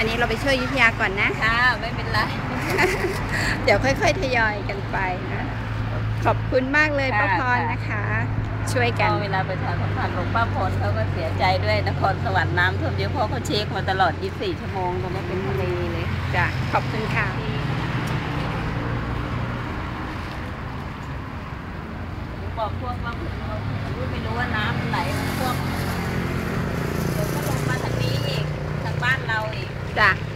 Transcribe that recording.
อันนี้เราไปช่วยอยุทธยาก่อนนะ ค่ะ ไม่เป็นไร เดี๋ยวค่อยๆทยอยกันไปนะ ขอบคุณมากเลยค่ะป้าพรนะคะ ช่วยกัก็นเวลาประชาสัมพันธ์หลวงป้าพลเขาก็เสียใจด้วยนครสวรรค์น้ำท่วมเยอะเพราะเขาเช็คมาตลอด 24 ชั่วโมงตอนนี้เป็นทะเลเลย จ้ะ ขอบคุณค่ะ บอกพวกว่าคุณรู้ไม่รู้ว่าน้ำ มัน